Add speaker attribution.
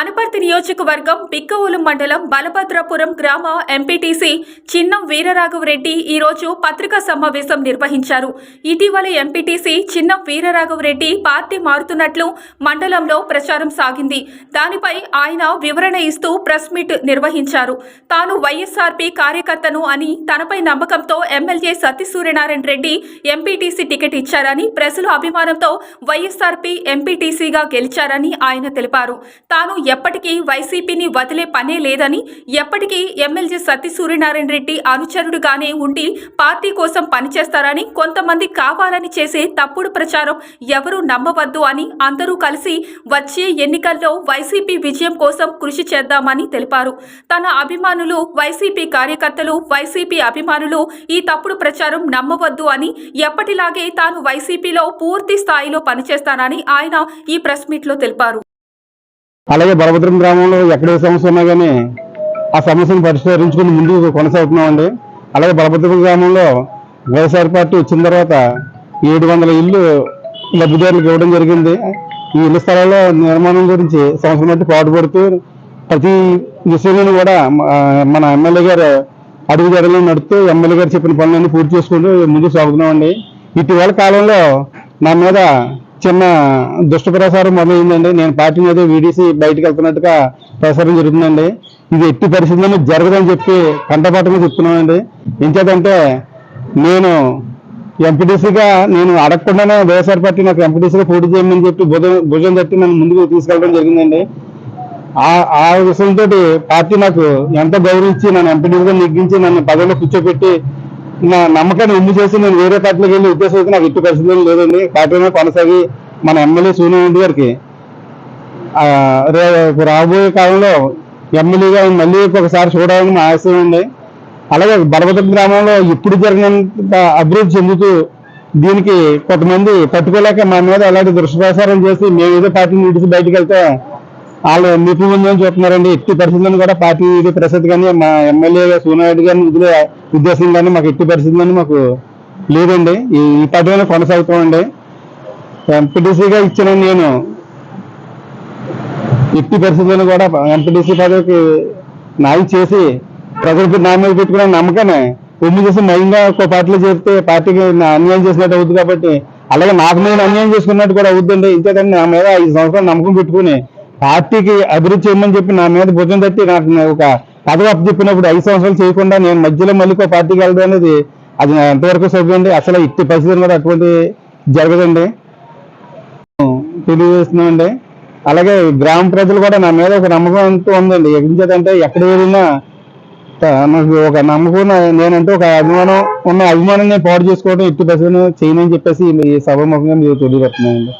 Speaker 1: అనపర్తి నియోజకవర్గం బిక్కవోలు మండలం బలభద్రపురం గ్రామ ఎంపీటీసీ చిన్నం వీరరాఘవరెడ్డి ఈరోజు పత్రికా సమావేశం నిర్వహించారు. ఇటీవల ఎంపీటీసీ చిన్నం వీరరాఘవరెడ్డి పార్టీ మారుతున్నట్లు మండలంలో ప్రచారం సాగింది. దానిపై ఆయన వివరణ ఇస్తూ ప్రెస్ మీట్ నిర్వహించారు. తాను వైఎస్ఆర్పీ కార్యకర్తను అని తనపై నమ్మకంతో MLA Satyasuryanarayana Reddy MPTC ticket ఇచ్చారని ప్రజలు అభిమానంతో వైఎస్ఆర్పీ ఎంపీటీసీగా గెలిచారని ఆయన తెలిపారు. తాను ఎప్పటికీ వైసీపీని వదిలే పనే లేదని ఎప్పటికీ ఎమ్మెల్యే సత్యసూర్యనారాయణ రెడ్డి అనుచరుడుగానే ఉండి పార్టీ కోసం పనిచేస్తారని కొంతమంది కావాలని చేసే తప్పుడు ప్రచారం ఎవరూ నమ్మవద్దు అని అందరూ కలిసి వచ్చే ఎన్నికల్లో వైసీపీ విజయం కోసం కృషి చేద్దామని తెలిపారు. తన అభిమానులు వైసీపీ కార్యకర్తలు వైసీపీ అభిమానులు ఈ తప్పుడు ప్రచారం నమ్మవద్దు అని ఎప్పటిలాగే తాను వైసీపీలో పూర్తి స్థాయిలో పనిచేస్తానని ఆయన ఈ ప్రెస్ మీట్లో తెలిపారు.
Speaker 2: అలాగే బలభద్రం గ్రామంలో ఎక్కడ ఏ సమస్య ఉన్నా కానీ ఆ సమస్యను పరిష్కరించుకుని ముందుకు కొనసాగుతున్నామండి. అలాగే బలభద్రం గ్రామంలో వైఎస్ఆర్ పార్టీ వచ్చిన తర్వాత ఏడు వందల ఇల్లు లబ్ధిదారులకు ఇవ్వడం జరిగింది. ఈ ఇళ్ళ స్థలాల నిర్మాణం గురించి సంవత్సరం బట్టి పాటుపడుతూ ప్రతి విషయంలోనూ కూడా మన ఎమ్మెల్యే గారు అడుగుజాడలో నడుస్తూ ఎమ్మెల్యే గారు చెప్పిన పనులన్నీ పూర్తి చేసుకుంటూ ముందుకు సాగుతున్నామండి. ఇటీవల కాలంలో నా మీద చిన్న దుష్ట ప్రసారం మొదలైందండి. నేను పార్టీ మీద వీడీసీ బయటకు వెళ్తున్నట్టుగా ప్రసారం జరుగుతుందండి. ఇది ఎట్టి పరిస్థితుల్లో జరగదని చెప్పి కంటపాటుగా చెప్తున్నామండి. ఇంకేదంటే నేను ఎంపీటీసీగా నేను అడగకుండానే వైఎస్ఆర్ పార్టీ నాకు ఎంపీటీసీగా పోటీ చేయమని చెప్పి భుజం భుజం తట్టి నన్ను ముందుకు తీసుకెళ్ళడం జరిగిందండి. ఆ ఆ విషయంతో పార్టీ నాకు ఎంత గౌరవించి నన్ను ఎంపీటీసీగా నెగ్గించి నన్ను పదవిలో కూర్చోబెట్టి నా నమ్మకాన్ని ఉమ్ము చేసి నేను వేరే పార్టీలోకి వెళ్ళి ఉద్దేశం అయితే నాకు ఇటు పరిస్థితులు లేదండి. పార్టీలో కొనసాగి మన ఎమ్మెల్యే సోనియా రెడ్డి గారికి రాబోయే కాలంలో ఎమ్మెల్యేగా మళ్ళీ ఒకసారి చూడాలని మా ఆశయం ఉంది. అలాగే బలభద్ర గ్రామంలో ఇప్పుడు జరిగినంత అభివృద్ధి చెందుతూ దీనికి కొంతమంది పట్టుకోలేక మా మీద అలాంటి దుష్ప్రచారం చేసి మేమేదో పార్టీని విడిచి బయటకు వెళ్తే వాళ్ళు నిప్పు ముందని చూస్తున్నారండి? ఎట్టి పరిస్థితులను కూడా పార్టీ ఇది ప్రసిద్ధి కానీ మా ఎమ్మెల్యే సోనారెడ్డి గారిని విధులు ఉద్దేశం కానీ మాకు ఎట్టి పరిస్థితులని మాకు లేదండి. ఈ ఈ పార్టీలోనే కొనసాగుతామండి. ఎంపీటీసీగా ఇచ్చిన నేను ఎట్టి పరిస్థితులను కూడా ఎంపీటీసీ పదవికి నాయి చేసి ప్రజలకు నా మీద పెట్టుకున్న నమ్మకాన్ని ఒమ్ము చేసి నయంగా ఒక పార్టీలో చేరితే పార్టీకి అన్యాయం చేసినట్టు అవుతుంది కాబట్టి అలాగే నాకు నేను అన్యాయం చేసుకున్నట్టు కూడా అవుతుందండి ఇంతేకాని నా మీద ఐదు సంవత్సరాలు నమ్మకం పెట్టుకుని పార్టీకి అభివృద్ధి చేయమని చెప్పి నా మీద భుజం తట్టి నాకు ఒక పదవి అప్పు చెప్పినప్పుడు ఐదు సంవత్సరాలు చేయకుండా నేను మధ్యలో మళ్ళీ ఒక పార్టీకి వెళ్ళడం అనేది అది నా ఎంతవరకు సభ్యండి అసలు ఇట్టి పరిస్థితులు కూడా అటువంటి జరగదండి. తెలియజేస్తున్నామండి. అలాగే గ్రామ ప్రజలు కూడా నా మీద ఒక నమ్మకం అంటూ ఉందండి. ఎందుకంటే ఎక్కడ వెళ్ళినా నాకు ఒక నమ్మకం నేనంటే ఒక అభిమానం ఉన్న అభిమానం నేను పాడు చేసుకోవడం ఎట్టి బస్సు చేయనని చెప్పేసి ఈ సభాముఖంగా మీరు తెలియజేస్తున్నానండి